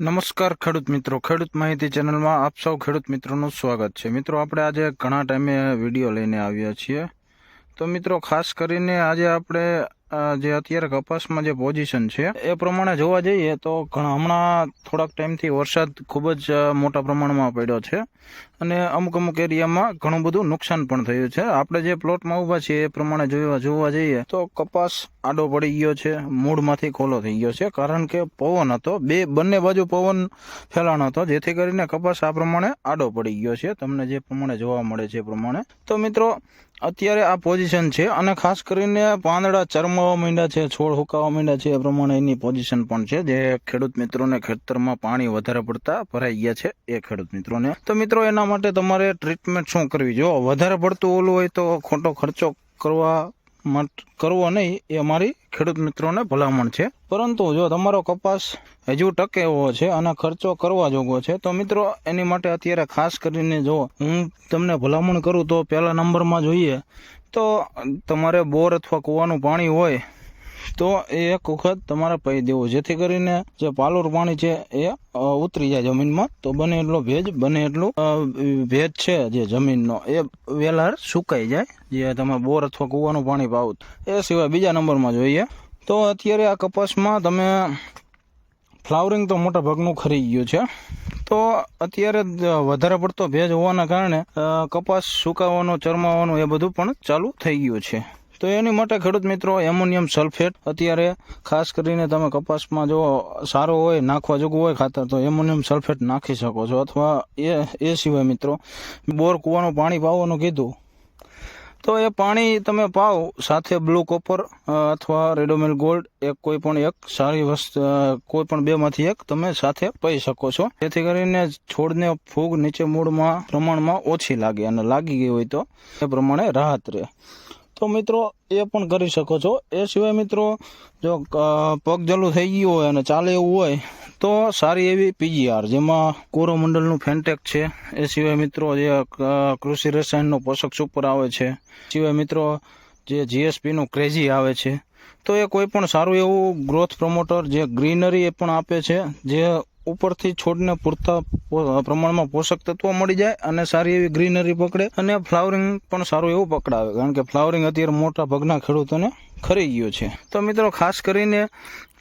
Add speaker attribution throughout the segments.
Speaker 1: નમસ્કાર ખેડૂત મિત્રો. ખેડૂત માહિતી ચેનલમાં આપ સૌ ખેડૂત મિત્રોનું સ્વાગત છે. મિત્રો, આપણે આજે ઘણા ટાઈમે વીડિયો લઈને આવ્યા છીએ. તો મિત્રો, ખાસ કરીને આજે આપણે જે અત્યારે કપાસમાં જે પોઝિશન છે, એ પ્રમાણે જોવા જઈએ તો ઘણા, હમણાં થોડાક ટાઈમથી વરસાદ ખૂબ જ મોટા પ્રમાણમાં પડ્યો છે. અને અમુક અમુક એરિયામાં ઘણું બધું નુકસાન પણ થયું છે. આપણે જે પ્લોટમાં ઊભા છીએ એ પ્રમાણે જોવા જોવા જઈએ તો કપાસ આડો પડી ગયો છે, મૂળમાંથી ખોલો થઈ ગયો છે. કારણ કે પવન હતો, બે, બંને બાજુ પવન ફેલાણો હતો, જેથી કરીને કપાસ આ પ્રમાણે આડો પડી ગયો છે. તમને જે પ્રમાણે જોવા મળે છે એ પ્રમાણે. તો મિત્રો અત્યારે આ પોઝિશન છે અને ખાસ કરીને પાંદડા ચરમાવા માંડ્યા છે, છોડ હુકાવા માંડ્યા છે, એ પ્રમાણે એની પોઝિશન પણ છે. જે ખેડૂત મિત્રોને ખેતરમાં પાણી વધારે પડતા ભરાઈ ગયા છે એ ખેડૂત મિત્રોને. તો મિત્રો, એના માટે તમારે ટ્રીટમેન્ટ શું કરવી? જો વધારે પડતું ઓલું હોય તો ખોટો ખર્ચો કરવા કરવો નહીં, એ અમારી ખેડૂત મિત્રોને ભલામણ છે. પરંતુ જો તમારો કપાસ હજુ ટકે એવો છે અને ખર્ચો કરવા જોગો છે, તો મિત્રો એની માટે અત્યારે ખાસ કરીને જો હું તમને ભલામણ કરું તો પહેલા નંબરમાં જોઈએ, તો તમારે બોર અથવા કૂવાનું પાણી હોય તો એ એક વખત તમારે પહી દેવો. જેથી કરીને જે પાલુર પાણી છે એ ઉતરી જાય જમીનમાં. તો બને એટલો ભેજ, બને એટલું ભેજ છે જે જમીનનો. એ વેલાર સુકાઈ જાય, જે તમે બોર અથવા કૂવાનું પાણી પાવો એ સિવાય બીજા નંબરમાં જોઈએ. તો અત્યારે આ કપાસમાં તમે ફ્લાવરિંગ તો મોટા ભાગનું ખરી ગયું છે. તો અત્યારે વધારે પડતો ભેજ હોવાના કારણે કપાસ સુકાવાનો, ચરમાવાનું એ બધું પણ ચાલુ થઈ ગયું છે. તો એની માટે ખેડૂત મિત્રો એમોનિયમ સલ્ફેટ અત્યારે ખાસ કરીને તમે કપાસમાં જો સારો હોય, નાખવા જોગું હોય ખાતર, તો એમોનિયમ સલ્ફેટ નાખી શકો છો. અથવા એ એ સિવાય મિત્રો, બોર કૂવાનું પાણી પાવાનું કીધું, તો એ પાણી તમે પાવ સાથે બ્લુ કોપર અથવા રેડોમેલ ગોલ્ડ એક કોઈ પણ એક સારી વસ્તુ કોઈ પણ બેમાંથી એક તમે સાથે પી શકો છો. જેથી કરીને છોડને ફૂગ નીચે મૂળમાં પ્રમાણમાં ઓછી લાગે અને લાગી ગઈ હોય તો એ પ્રમાણે રાહત રહે. તો મિત્રો, એ પણ કરી શકો છો. એ સિવાય મિત્રો, જો પગજલું પગ જલું થઈ ગયું હોય અને ચાલે એવું હોય, તો સારી એવી પીજીઆર, જેમાં કોરોમંડળનું ફેન્ટેક છે. એ સિવાય મિત્રો, જે કૃષિ રસાયણનો પોષક સુપર આવે છે. સિવાય મિત્રો, જે જીએસપીનું ક્રેઝી આવે છે. તો એ કોઈ પણ સારું એવું ગ્રોથ પ્રમોટર જે ગ્રીનરી એ પણ આપે છે, જે ઉપરથી છોડને પૂરતા પ્રમાણમાં પોષક તત્વો મળી જાય અને સારી એવી ગ્રીનરી પકડે અને ફ્લાવરિંગ પણ સારું એવું પકડાવે. કારણ કે ફ્લાવરિંગ અત્યારે મોટા ભાગના ખેડૂતોને ખરી ગયો છે. તો મિત્રો, ખાસ કરીને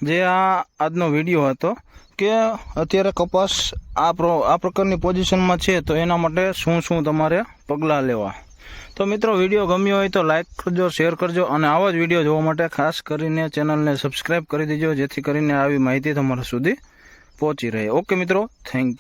Speaker 1: જે આ આજનો વીડિયો હતો કે અત્યારે કપાસ આ પ્રો, આ પ્રકારની પોઝિશનમાં છે, તો એના માટે શું શું તમારે પગલાં લેવા? તો મિત્રો, વીડિયો ગમ્યો હોય તો લાઇક કરજો, શેર કરજો અને આવા જ વીડિયો જોવા માટે ખાસ કરીને ચેનલને સબસ્ક્રાઈબ કરી દેજો, જેથી કરીને આવી માહિતી તમારા સુધી પહોંચી રહે. ઓકે મિત્રો થેન્ક